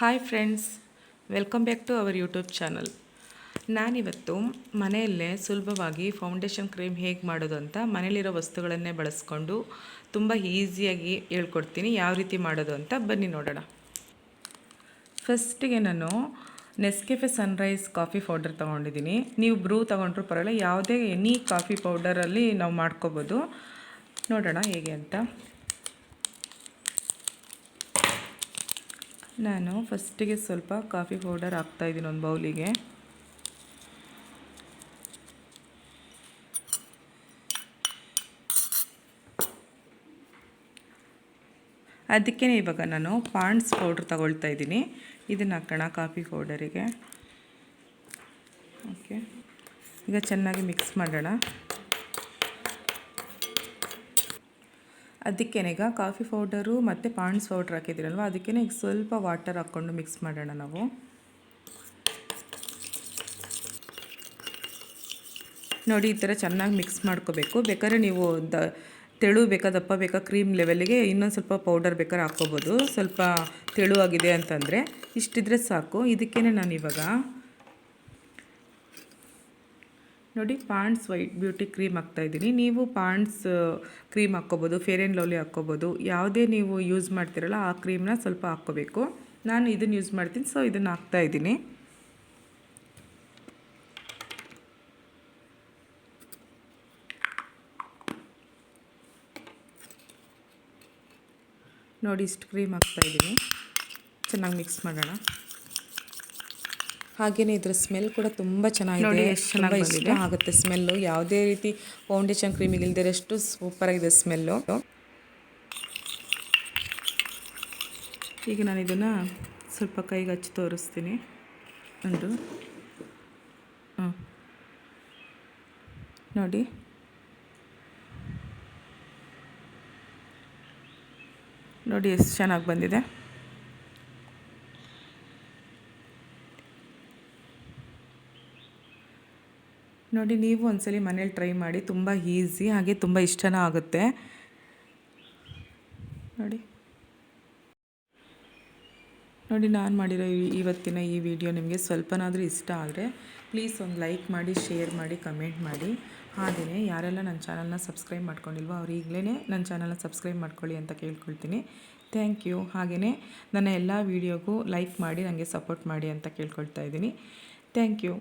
Hi friends welcome back to our YouTube channel ನಾನಿವತ್ತು ಮನೆಯಲ್ಲೇ ಸುಲಭವಾಗಿ ಫೌಂಡೇಶನ್ ಕ್ರೀಮ್ ಹೇಗೆ ಮಾಡೋದು ಅಂತ ಮನೇಲಿರೋ ವಸ್ತುಗಳನ್ನೇ ಬಳಸ್ಕೊಂಡು ತುಂಬ ಈಸಿಯಾಗಿ ಹೇಳ್ಕೊಡ್ತೀನಿ ಯಾವ ರೀತಿ ಮಾಡೋದು ಅಂತ ಬನ್ನಿ ನೋಡೋಣ. ಫಸ್ಟಿಗೆ ನಾನು ನೆಸ್ಕೆಫೆ ಸನ್ರೈಸ್ ಕಾಫಿ ಪೌಡರ್ ತೊಗೊಂಡಿದ್ದೀನಿ. ನೀವು ಬ್ರೂ ತೊಗೊಂಡ್ರೂ ಪರವಾಗಿಲ್ಲ, ಯಾವುದೇ ಎನಿ ಕಾಫಿ ಪೌಡರಲ್ಲಿ ನಾವು ಮಾಡ್ಕೋಬೋದು. ನೋಡೋಣ ಹೇಗೆ ಅಂತ. ನಾನು ಫಸ್ಟಿಗೆ ಸ್ವಲ್ಪ ಕಾಫಿ ಪೌಡರ್ ಹಾಕ್ತಾಯಿದ್ದೀನಿ ಒಂದು ಬೌಲಿಗೆ. ಅದಕ್ಕೆ ಇವಾಗ ನಾನು ಪಾಂಡ್ಸ್ ಪೌಡ್ರ್ ತಗೊಳ್ತಾ ಇದ್ದೀನಿ. ಇದನ್ನು ಹಾಕೋಣ ಕಾಫಿ ಪೌಡರಿಗೆ. ಓಕೆ. ಈಗ ಚೆನ್ನಾಗಿ ಮಿಕ್ಸ್ ಮಾಡೋಣ. ಅದಕ್ಕೆ ಈಗ ಕಾಫಿ ಪೌಡರು ಮತ್ತು ಪಾಂಡ್ಸ್ ಪೌಡ್ರ್ ಹಾಕಿದ್ದೀರಲ್ವ? ಅದಕ್ಕೆ ಈಗ ಸ್ವಲ್ಪ ವಾಟರ್ ಹಾಕ್ಕೊಂಡು ಮಿಕ್ಸ್ ಮಾಡೋಣ ನಾವು. ನೋಡಿ, ಈ ಥರ ಚೆನ್ನಾಗಿ ಮಿಕ್ಸ್ ಮಾಡ್ಕೋಬೇಕು. ಬೇಕಾದ್ರೆ ನೀವು ದ, ತೆಳು ಬೇಕಾ, ದಪ್ಪ ಬೇಕಾ, ಕ್ರೀಮ್ ಲೆವೆಲ್ಗೆ ಇನ್ನೊಂದು ಸ್ವಲ್ಪ ಪೌಡರ್ ಬೇಕಾದ್ರೆ ಹಾಕ್ಕೋಬೋದು. ಸ್ವಲ್ಪ ತೆಳುವಾಗಿದೆ ಅಂತಂದರೆ ಇಷ್ಟಿದ್ರೆ ಸಾಕು. ಇದಕ್ಕೇ ನಾನು ಇವಾಗ ನೋಡಿ, ಪಾಂಡ್ಸ್ ವೈಟ್ ಬ್ಯೂಟಿ ಕ್ರೀಮ್ ಹಾಕ್ತಾಯಿದ್ದೀನಿ ನೀವು ಪಾಂಡ್ಸ್ ಕ್ರೀಮ್ ಹಾಕ್ಕೋಬೋದು, ಫೇರ್ ಆ್ಯಂಡ್ ಲವ್ಲಿ ಹಾಕ್ಕೋಬೋದು, ಯಾವುದೇ ನೀವು ಯೂಸ್ ಮಾಡ್ತೀರಲ್ಲ, ಆ ಕ್ರೀಮ್ನ ಸ್ವಲ್ಪ ಹಾಕ್ಕೋಬೇಕು. ನಾನು ಇದನ್ನು ಯೂಸ್ ಮಾಡ್ತೀನಿ, ಸೊ ಇದನ್ನು ಹಾಕ್ತಾಯಿದ್ದೀನಿ ನೋಡಿ, ಇಷ್ಟು ಕ್ರೀಮ್ ಹಾಕ್ತಾಯಿದ್ದೀನಿ ಚೆನ್ನಾಗಿ ಮಿಕ್ಸ್ ಮಾಡೋಣ. ಹಾಗೆಯೇ ಇದರ ಸ್ಮೆಲ್ ಕೂಡ ತುಂಬ ಚೆನ್ನಾಗಿದೆ. ತುಂಬ ಇಷ್ಟ ಆಗುತ್ತೆ ಸ್ಮೆಲ್ಲು ಯಾವುದೇ ರೀತಿ ಫೌಂಡೇಶನ್ ಕ್ರೀಮಿಗೆ ಸೂಪರ್ ಆಗಿದೆ ಸ್ಮೆಲ್ಲು ಈಗ ನಾನು ಇದನ್ನು ಸ್ವಲ್ಪ ಕೈಗೆ ಹಚ್ಚಿ ತೋರಿಸ್ತೀನಿ. ಒಂದು. ಹಾಂ. ನೋಡಿ. ನೋಡಿ ಎಷ್ಟು ಚೆನ್ನಾಗಿ ಬಂದಿದೆ. ನೋಡಿ, ನೀವು ಒಂದ್ಸಲಿ ಮನೇಲಿ ಟ್ರೈ ಮಾಡಿ. ತುಂಬ ಈಸಿ, ಹಾಗೆ ತುಂಬ ಇಷ್ಟನೂ ಆಗುತ್ತೆ. ನೋಡಿ. ನೋಡಿ, ನಾನು ಮಾಡಿರೋ ಇವತ್ತಿನ ಈ ವಿಡಿಯೋ ನಿಮಗೆ ಸ್ವಲ್ಪನಾದರೂ ಇಷ್ಟ ಆದರೆ, ಪ್ಲೀಸ್ ಒಂದು ಲೈಕ್ ಮಾಡಿ, ಶೇರ್ ಮಾಡಿ, ಕಮೆಂಟ್ ಮಾಡಿ. ಹಾಗೆಯೇ ಯಾರೆಲ್ಲ ನನ್ನ ಚಾನಲ್ನ ಸಬ್ಸ್ಕ್ರೈಬ್ ಮಾಡ್ಕೊಂಡಿಲ್ವೋ ಅವ್ರು ಈಗಲೇ ನನ್ನ ಚಾನಲ್ನ ಸಬ್ಸ್ಕ್ರೈಬ್ ಮಾಡ್ಕೊಳ್ಳಿ ಅಂತ ಕೇಳ್ಕೊಳ್ತೀನಿ. Thank you. ಹಾಗೆಯೇ ನನ್ನ ಎಲ್ಲ ವೀಡಿಯೋಗೂ ಲೈಕ್ ಮಾಡಿ ನನಗೆ ಸಪೋರ್ಟ್ ಮಾಡಿ ಅಂತ ಕೇಳ್ಕೊಳ್ತಾ ಇದ್ದೀನಿ. Thank you.